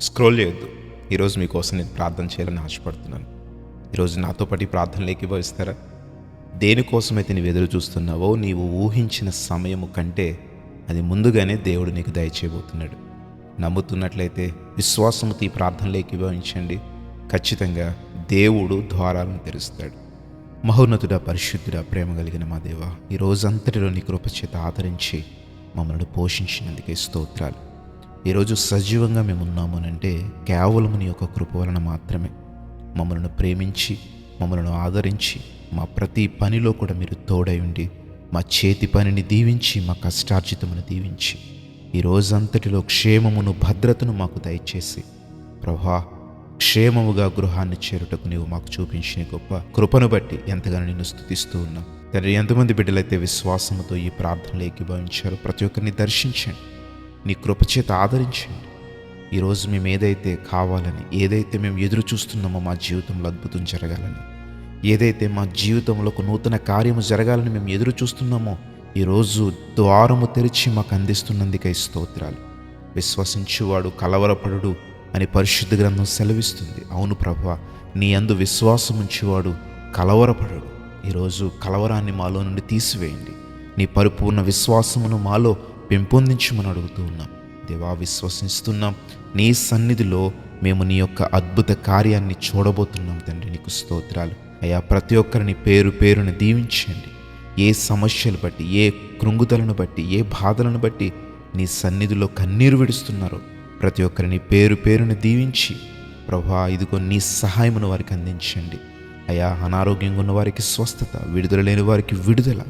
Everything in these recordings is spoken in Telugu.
స్క్రోల్ చేయొద్దు. ఈరోజు మీకోసం నేను ప్రార్థన చేయాలని ఆశపడుతున్నాను. ఈరోజు నాతో పాటు ప్రార్థనలేకి ప్రార్థనలు దేనికోసమైతే నీవు ఎదురు చూస్తున్నావో నీవు ఊహించిన సమయము కంటే అది ముందుగానే దేవుడు నీకు దయచేయబోతున్నాడు. నమ్ముతున్నట్లయితే విశ్వాసముతో ఈ ప్రార్థనలేకి భావించండి ఖచ్చితంగా దేవుడు ద్వారాలను తెరుస్తాడు. మహోన్నతుడ పరిశుద్ధుడ ప్రేమ కలిగిన మా దేవ ఈ రోజంతటిలో నీ కృపచేత ఆదరించి మమ్మల్ని పోషించినందుకే స్తోత్రాలు. ఈరోజు సజీవంగా మేము ఉన్నామనంటే కేవలం నీ యొక్క కృప వలన మాత్రమే. మమ్మల్ని ప్రేమించి మమ్మల్ని ఆదరించి మా ప్రతి పనిలో కూడా మీరు తోడై ఉండి మా చేతి పనిని దీవించి మా కష్టార్జితమును దీవించి ఈ రోజంతటిలో క్షేమమును భద్రతను మాకు దయచేసి. ప్రభా క్షేమముగా గృహాన్ని చేరుటకు నీవు మాకు చూపించిన గొప్ప కృపను బట్టి ఎంతగానో నిన్ను స్థుతిస్తూ ఉన్నాం. తండ్రి ఎంతమంది బిడ్డలైతే విశ్వాసముతో ఈ ప్రార్థనలు ఏకీభవించారో ప్రతి ఒక్కరిని దర్శించండి. నీ కృపచేత ఆదరించండి. ఈరోజు మేము ఏదైతే కావాలని ఏదైతే మేము ఎదురు చూస్తున్నామో మా జీవితంలో అద్భుతం జరగాలని ఏదైతే మా జీవితంలో ఒక నూతన కార్యము జరగాలని మేము ఎదురు చూస్తున్నామో ఈరోజు ద్వారము తెరిచి మాకు అందిస్తున్నందుకై స్తోత్రాలు. విశ్వసించువాడు కలవరపడుడు అని పరిశుద్ధ గ్రంథం సెలవిస్తుంది. అవును ప్రభా నీ అందు విశ్వాసం ఉంచేవాడు కలవరపడడు. ఈరోజు కలవరాన్ని మాలో నుండి తీసివేయండి. నీ పరిపూర్ణ విశ్వాసమును మాలో పెంపొందించమని అడుగుతూ ఉన్నాం. దేవా విశ్వసిస్తున్నాం. నీ సన్నిధిలో మేము నీ యొక్క అద్భుత కార్యాన్ని చూడబోతున్నాం తండ్రి. నీకు స్తోత్రాలు. అయ్యా ప్రతి ఒక్కరిని పేరు పేరుని దీవించండి. ఏ సమస్యలు బట్టి ఏ కృంగుదలను బట్టి ఏ బాధలను బట్టి నీ సన్నిధిలో కన్నీరు విడుస్తున్నారో ప్రతి ఒక్కరిని పేరు పేరుని దీవించి ప్రభా ఇదిగో నీ సహాయమును వారికి అందించండి. అయా అనారోగ్యంగా ఉన్న వారికి స్వస్థత విడుదల లేని వారికి విడుదల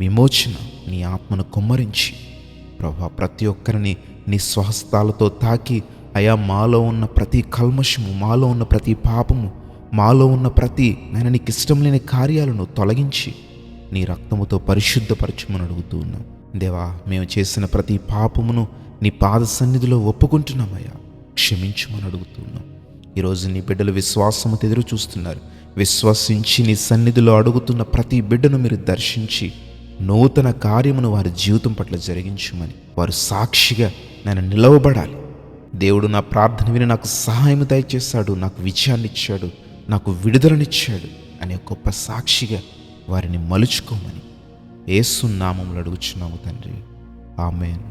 విమోచన నీ ఆత్మను కుమ్మరించి ప్రభా ప్రతి ఒక్కరిని నీ స్వహస్తాలతో తాకి అయా మాలో ఉన్న ప్రతి కల్మషము మాలో ఉన్న ప్రతి పాపము మాలో ఉన్న ప్రతి నేను నీకు ఇష్టం లేని కార్యాలను తొలగించి నీ రక్తముతో పరిశుద్ధపరచమని అడుగుతూ ఉన్నాం. దేవా మేము చేసిన ప్రతి పాపమును నీ పాద సన్నిధిలో ఒప్పుకుంటున్నామయ్యా. క్షమించమని అడుగుతున్నాం ఈరోజు నీ బిడ్డలు విశ్వాసము ఎదురు చూస్తున్నారు. విశ్వసించి నీ సన్నిధిలో అడుగుతున్న ప్రతి బిడ్డను మీరు దర్శించి నూతన కార్యమును వారి జీవితం పట్ల జరిగించమని వారు సాక్షిగా నేను నిలవబడాలి. దేవుడు నా ప్రార్థన విని నాకు సహాయం దయచేశాడు నాకు విజయాన్ని ఇచ్చాడు నాకు విడుదలనిచ్చాడు అనే గొప్ప సాక్షిగా వారిని మలుచుకోమని ఏసునామంలో అడుగుచున్నాము తండ్రి. ఆమెన్.